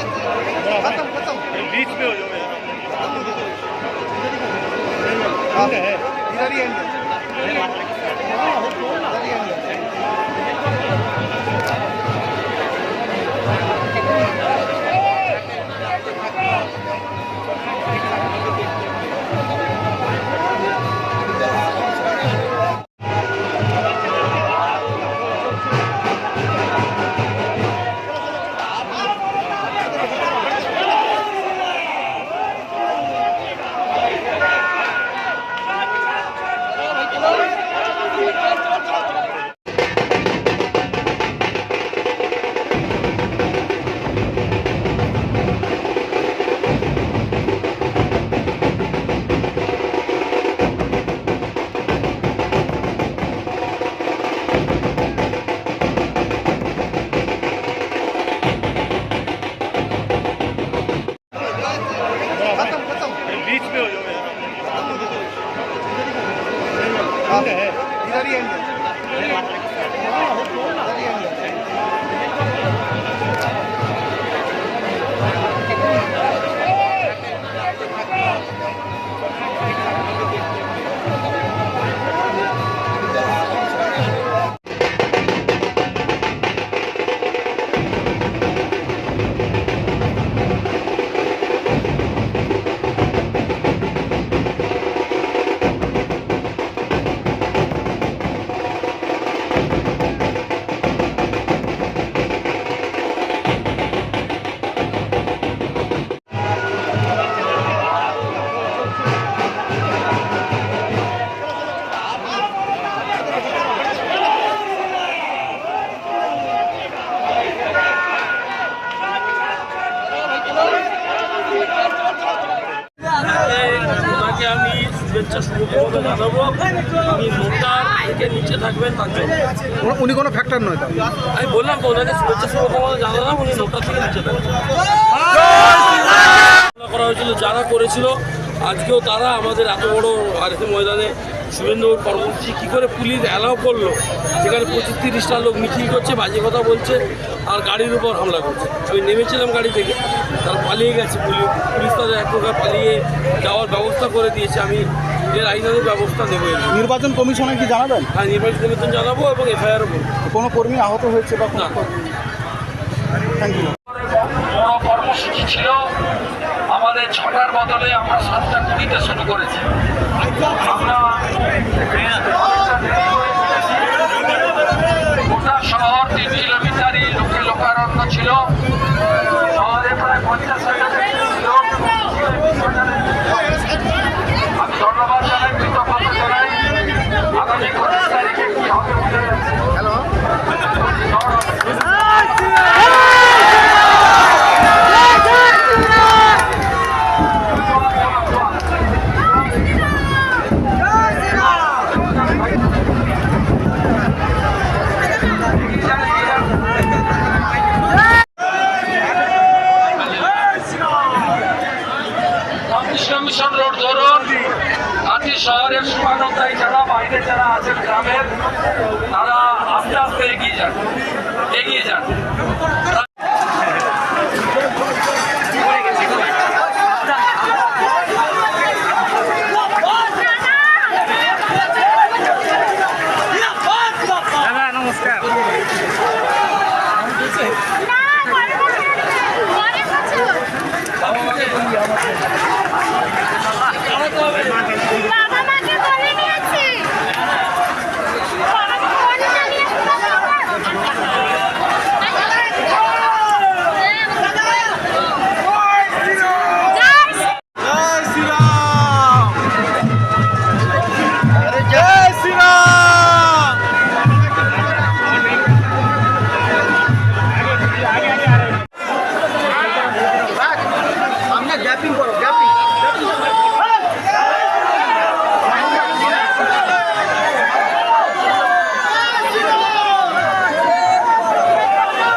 खत्म खत्म बीच में हो जाओ यार हाँ, इधर ही एंड 没有油 আমি শুভেচ্ছা শুভকামনা জানাব। আমি মোটার থেকে নিচে থাকবেন তার জন্য। উনি কোনো ফ্যাক্টর নয় আমি বললাম তো ওনাকে শুভেচ্ছা শুভকামনা জানালাম উনি নোটার থেকে নিচে থাকবেন করা হয়েছিল যারা করেছিল আজকেও তারা আমাদের এত বড় আরেকটি ময়দানে শুভেন্দুর কর্মসূচি কী করে পুলিশ অ্যালাউ করল? সেখানে পঁচিশ তিরিশটা লোক মিছিল করছে বাজে কথা বলছে আর গাড়ির উপর হামলা করছে। আমি নেমেছিলাম গাড়ি থেকে তারা পালিয়ে গেছে পুলিশ পুলিশ তাদের এক প্রকার পালিয়ে যাওয়ার ব্যবস্থা করে দিয়েছে আমি এর আইনাদের ব্যবস্থা নেব। নির্বাচন কমিশনে কি জানাবেন? হ্যাঁ নির্বাচন কমিশন জানাব এবং এফআইআরও করব। কোনো কর্মী আহত হয়েছে বা না। থ্যাংক ইউ কর্মসূচি ছিল আমাদের ছটার বদলে আমরা সাতটা কুড়িতে শুরু করেছি। আমরা গোটা শহর তিন কিলোমিটারই লোকে লোকারণ্য ছিল। কৃষ্ণ মিশন রোড ধরুন। আজকে শহরের সুমানতায় যারা, বাইরে যারা আছেন গ্রামের, তারা আস্তে আস্তে এগিয়ে যান। এগিয়ে যান।